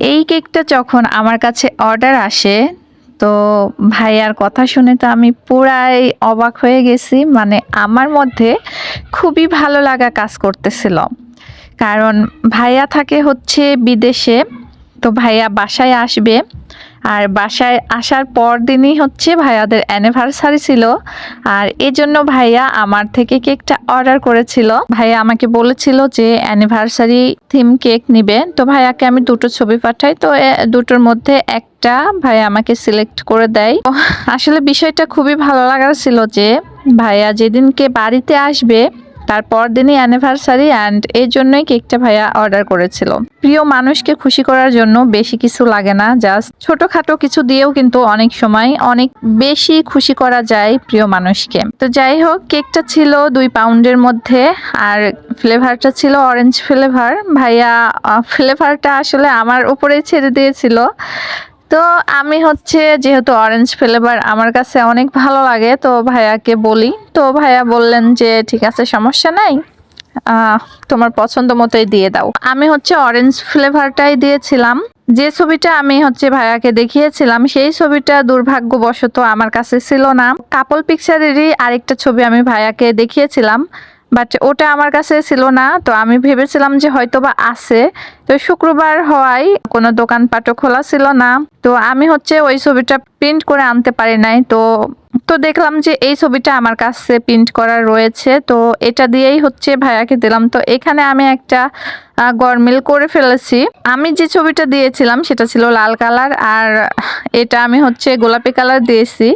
এই কেকটা যখন আমার কাছে অর্ডার আসে, তো ভাইয়ার কথা শুনে তো আমি পুরাই অবাক হয়ে গেছি। মানে আমার মধ্যে খুবই ভালো লাগা কাজ করতেছিল। কারণ ভাইয়া থাকে হচ্ছে বিদেশে, তো ভাইয়া বাসায় আসবে। আর বাসায় আসার পর দিনই হচ্ছে ভাইয়াদের অ্যানিভার্সারি ছিল। আর এই জন্য ভাইয়া আমার থেকে কেকটা অর্ডার করেছিল। ভাইয়া আমাকে বলেছিল যে অ্যানিভার্সারি থিম কেক নিবে। তো ভাইয়াকে আমি দুটো ছবি পাঠাই। তো দুটোর মধ্যে একটা ভাইয়া আমাকে সিলেক্ট করে দেয়। আসলে বিষয়টা খুবই ভালো লাগার ছিল যে ভাইয়া যেদিনকে বাড়িতে আসবে তারপর দিনই অ্যানিভার্সারি অ্যান্ড এই জন্যই কেকটা ভাইয়া অর্ডার করেছিল। প্রিয় মানুষকে খুশি করার জন্য বেশি কিছু লাগে না জাস্ট ছোটখাটো কিছু দিয়েও কিন্তু অনেক সময় অনেক বেশি খুশি করা যায় প্রিয় মানুষকে। তো যাই হোক, কেকটা ছিল দুই পাউন্ডের মধ্যে আর ফ্লেভারটা ছিল অরেঞ্জ ফ্লেভার ভাইয়া ফ্লেভারটা আসলে আমার উপরেই ছেড়ে দিয়েছিল। তো আমি হচ্ছে যেহেতু অরেঞ্জ ফ্লেভার আমার কাছে অনেক ভালো লাগে, তো ভাইয়াকে বলি। তো ভাইয়া বললেন যে, ঠিক আছে, সমস্যা নাই তোমার পছন্দ মতোই দিয়ে দাও। আমি হচ্ছে অরেঞ্জ ফ্লেভারটাই দিয়েছিলাম। যে ছবিটা আমি হচ্ছে ভাইয়াকে দেখিয়েছিলাম, সেই ছবিটা দুর্ভাগ্যবশত আমার কাছে ছিল না। কাপল পিকচারেরই আরেকটা ছবি আমি ভাইয়াকে দেখিয়েছিলাম। বাট ওটা আমার কাছে ছিল না, তো আমি ভেবেছিলাম যে হয়তো বা আছে। তো শুক্রবার হওয়ায় কোনো দোকানপাটও খোলা ছিল না। তো আমি হচ্ছে ওই ছবিটা প্রিন্ট করে আনতে পারি নাই। তো তো দেখলাম যে এই ছবিটা আমার কাছে প্রিন্ট করা রয়েছে। তো এটা দিয়েই হচ্ছে ভাইয়াকে দিলাম। তো এখানে আমি একটা গরমিল করে ফেলেছি। আমি যে ছবিটা দিয়েছিলাম সেটা ছিল লাল কালার আর এটা আমি হচ্ছে গোলাপি কালার দিয়েছি।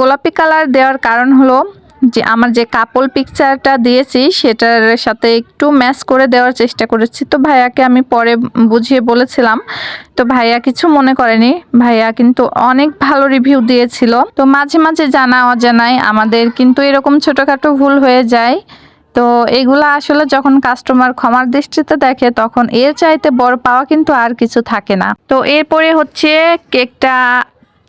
গোলাপি কালার দেওয়ার কারণ হলো যে আমার যে কাপল পিকচারটা দিয়েছি, সেটার সাথে একটু ম্যাচ করে দেওয়ার চেষ্টা করেছি। তো ভাইয়াকে আমি পরে বুঝিয়ে বলেছিলাম। তো ভাইয়া কিছু মনে করেনি। ভাইয়া কিন্তু অনেক ভালো রিভিউ দিয়েছিল। তো মাঝে মাঝে জানা অজানায় আমাদের কিন্তু এরকম ছোটোখাটো ভুল হয়ে যায়। তো এগুলো আসলে যখন কাস্টমার ক্ষমার দৃষ্টিতে দেখে, তখন এর চাইতে বড় পাওয়া কিন্তু আর কিছু থাকে না। তো এরপরে হচ্ছে কেকটা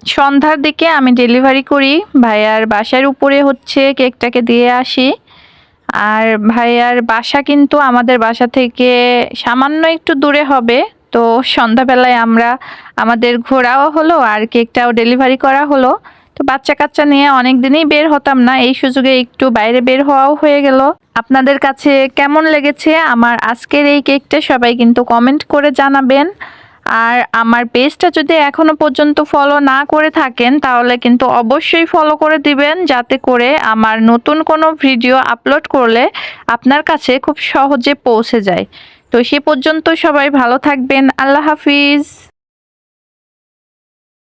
সন্ধ্যার দিকে আমি ডেলিভারি করি। ভাইয়ার বাসার উপরে হচ্ছে কেকটাকে দিয়ে আসি। আর ভাইয়ার বাসা কিন্তু আমাদের বাসা থেকে সামান্য একটু দূরে হবে। তো সন্ধ্যাবেলায় আমরা আমাদের ঘোরাও হলো আর কেকটাও ডেলিভারি করা হলো। তো বাচ্চা কাচ্চা নিয়ে অনেক দিনই বের হতাম না। এই সুযোগে একটু বাইরে বের হওয়াও হয়ে গেল। আপনাদের কাছে কেমন লেগেছে আমার আজকের এই কেকটা সবাই কিন্তু কমেন্ট করে জানাবেন। আর আমার পেজটা যদি এখনও পর্যন্ত ফলো না করে থাকেন, তাহলে কিন্তু অবশ্যই ফলো করে দিবেন, যাতে করে আমার নতুন কোনো ভিডিও আপলোড করলে আপনার কাছে খুব সহজে পৌঁছে যায়। তো সে পর্যন্ত সবাই ভালো থাকবেন। আল্লাহ হাফিজ।